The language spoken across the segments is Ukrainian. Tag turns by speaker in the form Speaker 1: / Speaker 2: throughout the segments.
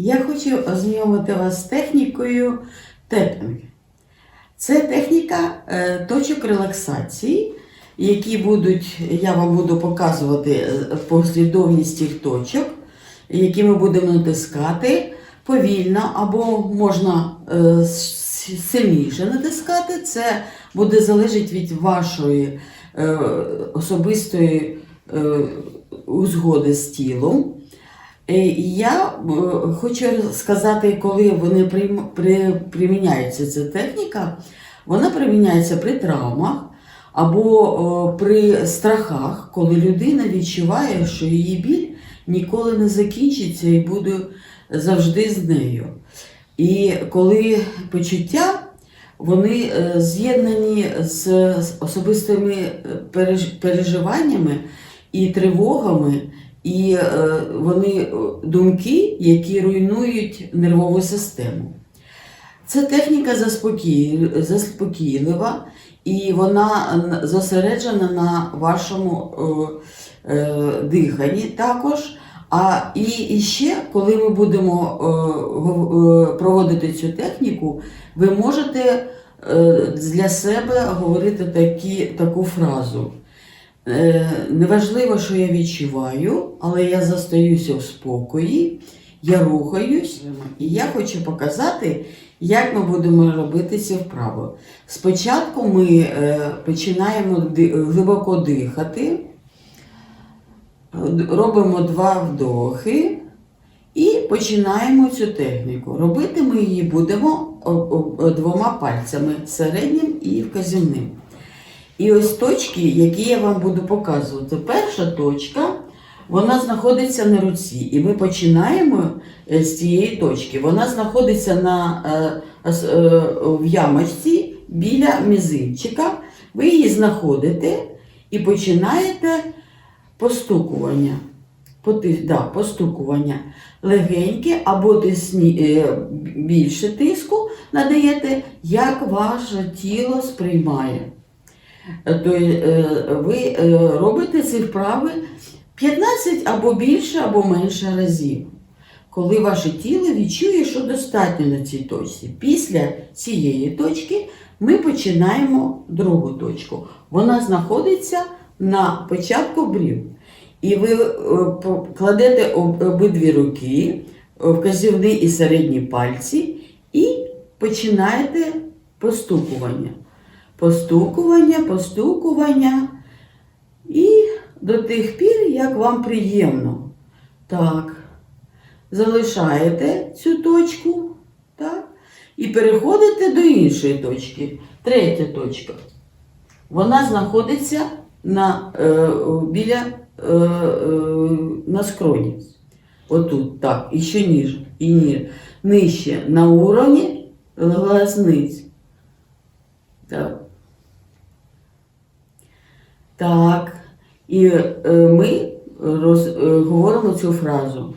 Speaker 1: Я хочу ознайомити вас з технікою тепінг. Це техніка е, точок релаксації, які будуть, я вам буду показувати е, послідовність тих точок, які ми будемо натискати повільно або можна е, сильніше натискати. Це буде залежати від вашої особистої узгоди з тілом. Е, Я е, хочу сказати, коли вони приміняються ця техніка, вона приміняється при травмах або при страхах, коли людина відчуває, що її біль ніколи не закінчиться і буде завжди з нею. І коли почуття вони е, з'єднані з особистими е, переж- переживаннями і тривогами, і е, вони е, думки, які руйнують нервову систему. Це техніка заспокійлива, і вона зосереджена на вашому е, е, диханні також. А і, і ще, коли ми будемо е, е, проводити цю техніку, ви можете е, для себе говорити такі, таку фразу. Е, Неважливо, що я відчуваю, але я застаюся в спокої, я рухаюсь, і я хочу показати, як ми будемо робити ці вправи. Спочатку ми е, починаємо глибоко дихати, робимо два вдохи і починаємо цю техніку. Робити ми її будемо двома пальцями середнім і вказівним. І ось точки, які я вам буду показувати. Перша точка, вона знаходиться на руці. І ми починаємо е, з цієї точки. Вона знаходиться на, е, е, в ямочці біля мізинчика. Ви її знаходите і починаєте постукування. Поти- да, постукування легеньке або тисні, більше тиску надаєте, як ваше тіло сприймає. То е, ви е, робите ці вправи 15 або більше, або менше разів. Коли ваше тіло відчує, що достатньо на цій точці. Після цієї точки ми починаємо другу точку. Вона знаходиться на початку брів. І ви е, кладете обидві руки, вказівний і середні пальці, і починаєте постукування. Постукування, постукування. І до тих пір, як вам приємно. Так. Залишаєте цю точку. Так. І переходите до іншої точки. Третя точка. Вона знаходиться на, е, біля е, е, на скроні. Отут, так, і ще ніже, і ніже. Нижче на уровні глазниць. Так. Так. І е, ми роз, е, говоримо цю фразу.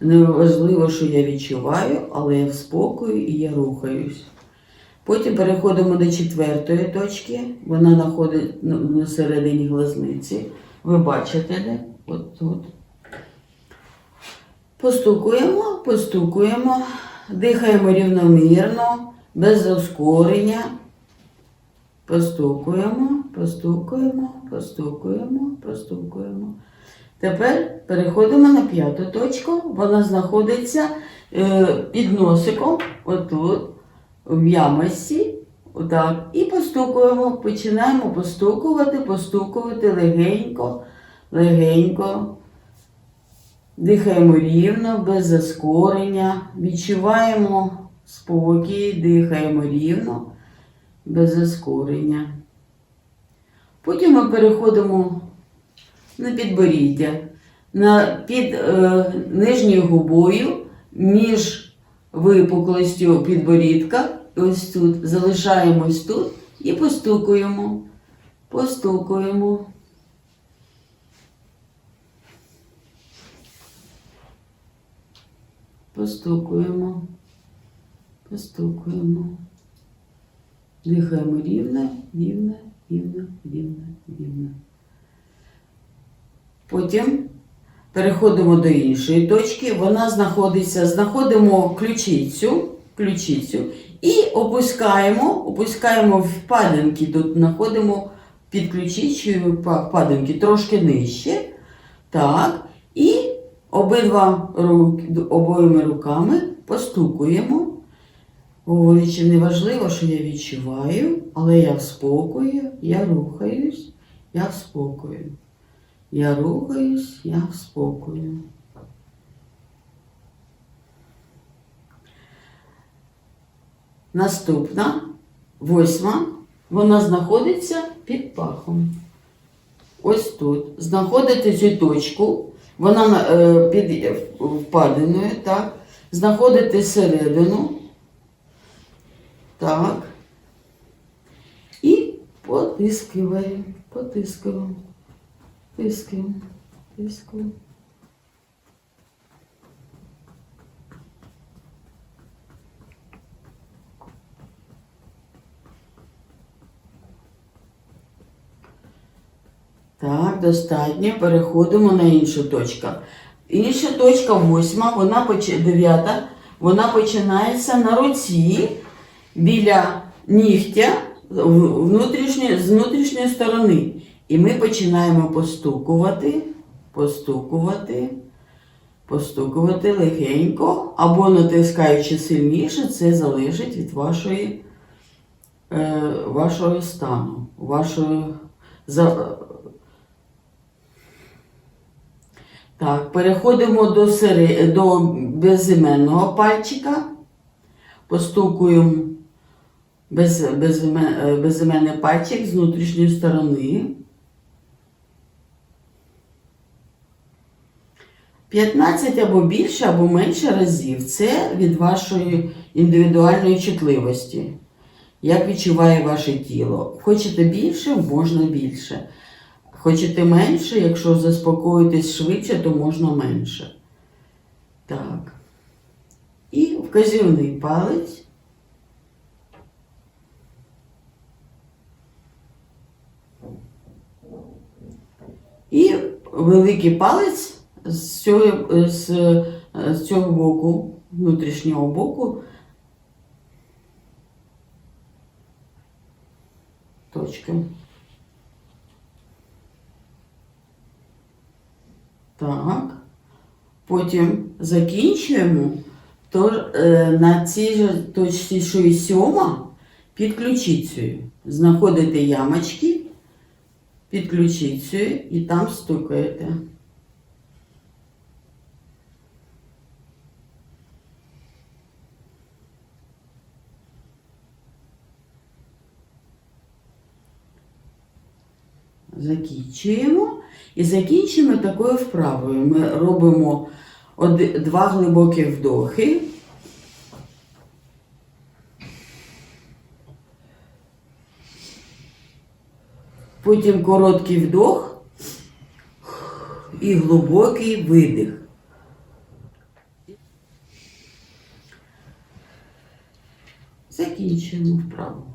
Speaker 1: Неважливо, що я відчуваю, але я в спокою і я рухаюсь. Потім переходимо до четвертої точки. Вона знаходить на, середині глазниці. Ви бачите, де? От тут. Постукуємо, постукуємо, дихаємо рівномірно, без ускорення. Постукуємо, постукуємо, постукуємо, постукуємо. Тепер переходимо на п'яту точку. Вона знаходиться е, під носиком, отут, в ямості. Отак. І постукуємо, починаємо постукувати, постукувати легенько, легенько. Дихаємо рівно, без заскорення. Відчуваємо спокій, дихаємо рівно, без заскорення. Потім ми переходимо на підборіддя, на, під е, нижньою губою між випуклостю підборідка, ось тут, залишаємось тут і постукуємо, постукуємо. Постукуємо, постукуємо. Дихаємо рівно, рівно, рівно, рівно, рівно. Потім Переходимо до іншої точки. Вона знаходиться, знаходимо ключицю, ключицю і опускаємо, опускаємо впадинки, тут знаходимо під ключицею па- впадинки трошки нижче. Так. І обидва обоїми руками постукуємо. Говорячи, не важливо, що я відчуваю, але я в спокою, я рухаюсь, я в спокою. Я рухаюсь, я в спокою. Наступна, восьма, вона знаходиться під пахом. Ось тут. Знаходите цю точку, вона е, під впадиною, так. Знаходите середину. Так. І потискиваємо, потискиваємо, тискаємо, тискаємо. Так, достатньо. Переходимо на іншу точку. Інша точка восьма, вона дев'ята, вона починається на руці біля нігтя в- внутрішньої- з внутрішньої сторони. І ми починаємо постукувати, постукувати, постукувати легенько або натискаючи сильніше, це залежить від вашої, е, вашого стану, вашої за, Так, переходимо до, сери... до безіменного пальчика. Постукуємо без... безімен... е, безіменний пальчик з внутрішньої сторони. 15 або більше, або менше разів. Це від вашої індивідуальної чутливості. Як відчуває ваше тіло. Хочете більше, можна більше. Хочете менше, якщо заспокоїтесь швидше, то можна менше. Так. І вказівний палець. І великий палець з цього, з, з цього боку, внутрішнього боку. Точка. Так. Потім закінчуємо. То, е, на цій же точці, що і сьома, під ключицею. Знаходите ямочки під ключицею і там стукаєте. Закінчуємо. І закінчимо такою вправою. Ми робимо два глибокі вдохи. Потім короткий вдох і глибокий видих. Закінчуємо вправу.